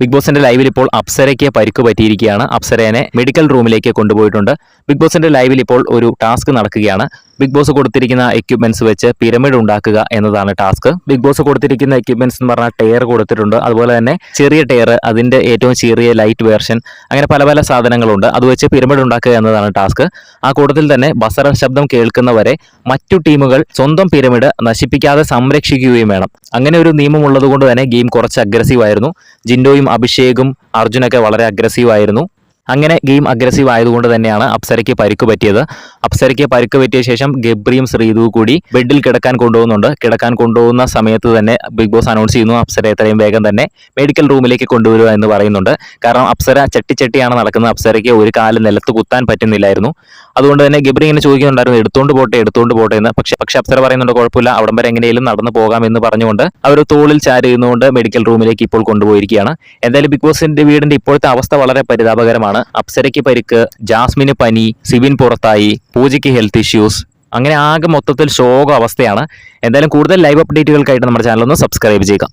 Big ബോസിന്റെ ലൈവിൽ ഇപ്പോൾ അപ്സരയ്ക്ക് പരിക്ക് പറ്റിയിരിക്കുകയാണ്. അപ്സരേനെ മെഡിക്കൽ റൂമിലേക്ക് കൊണ്ടുപോയിട്ടുണ്ട്. ബിഗ് ബോസിന്റെ ലൈവിൽ ഇപ്പോൾ ഒരു ടാസ്ക് നടക്കുകയാണ്. ബിഗ് ബോസ് കൊടുത്തിരിക്കുന്ന എക്യുപ്മെന്റ്സ് വെച്ച് പിരമിഡ് ഉണ്ടാക്കുക എന്നതാണ് ടാസ്ക് ബിഗ് ബോസ് കൊടുത്തിരിക്കുന്ന എക്യുപ്മെന്റ്സ് എന്ന് പറഞ്ഞാൽ ടയർ കൊടുത്തിട്ടുണ്ട്. അതുപോലെ തന്നെ ചെറിയ ടയർ അതിന്റെ ഏറ്റവും ചെറിയ ലൈറ്റ് വേർഷൻ അങ്ങനെ പല പല സാധനങ്ങളുണ്ട്. അത് വെച്ച് പിരമിഡ് ഉണ്ടാക്കുക എന്നതാണ് ടാസ്ക് ആ കൂട്ടത്തിൽ തന്നെ ബസറ ശബ്ദം കേൾക്കുന്നവരെ മറ്റു ടീമുകൾ സ്വന്തം പിരമിഡ് നശിപ്പിക്കാതെ സംരക്ഷിക്കുകയും വേണം. അങ്ങനെ ഒരു നിയമം ഉള്ളതുകൊണ്ട് തന്നെ ഗെയിം കുറച്ച് അഗ്രസീവ് ആയിരുന്നു. ജിൻഡോയും അഭിഷേകും അർജുനൊക്കെ വളരെ അഗ്രസീവ് ആയിരുന്നു. അങ്ങനെ ഗെയിം അഗ്രസീവ് ആയതുകൊണ്ട് തന്നെയാണ് അപ്സരയ്ക്ക് പരിക്ക് പറ്റിയത്. അപ്സരയ്ക്ക് പരിക്ക് പറ്റിയ ശേഷം ഗബ്രിയും ശ്രീതു കൂടി ബെഡിൽ കിടക്കാൻ കൊണ്ടുപോകുന്നുണ്ട്. കിടക്കാൻ കൊണ്ടുപോകുന്ന സമയത്ത് തന്നെ ബിഗ് ബോസ് അനൗൺസ് ചെയ്യുന്നു അപ്സര എത്രയും വേഗം തന്നെ മെഡിക്കൽ റൂമിലേക്ക് കൊണ്ടുവരിക എന്ന് പറയുന്നുണ്ട്. കാരണം അപ്സര ചട്ടിച്ചട്ടിയാണ് നടക്കുന്നത്. അപ്സരയ്ക്ക് ഒരു കാൽ നിലത്ത് കുത്താൻ പറ്റുന്നില്ലായിരുന്നു. അതുകൊണ്ട് തന്നെ ഗബ്രി ഇങ്ങനെ ചോദിക്കുന്നുണ്ടായിരുന്നു എടുത്തുകൊണ്ട് പോട്ടെ എടുത്തുകൊണ്ട് പോട്ടെ എന്ന്. പക്ഷെ പക്ഷെ അപ്സര പറയുന്നുണ്ട് കുഴപ്പമില്ല അവിടം വരെ എങ്ങനെയും നടന്നു പോകാം എന്ന് പറഞ്ഞുകൊണ്ട് അവർ തോളിൽ ചാരുന്നുകൊണ്ട് മെഡിക്കൽ റൂമിലേക്ക് ഇപ്പോൾ കൊണ്ടുപോയിരിക്കുകയാണ്. എന്തായാലും ബിഗ് ബോസിന്റെ വീടിന്റെ ഇപ്പോഴത്തെ അവസ്ഥ വളരെ പരിതാപകരമാണ്. അപ്സരയ്ക്ക് പരിക്ക് ജാസ്മിന് പനി സിവിൻ പുറത്തായി പൂജയ്ക്ക് ഹെൽത്ത് ഇഷ്യൂസ് അങ്ങനെ ആകെ മൊത്തത്തിൽ ശോക അവസ്ഥയാണ് എന്തായാലും കൂടുതൽ ലൈവ് അപ്ഡേറ്റുകൾക്കായിട്ട് നമ്മുടെ ചാനൽ ഒന്ന് സബ്സ്ക്രൈബ് ചെയ്യുക.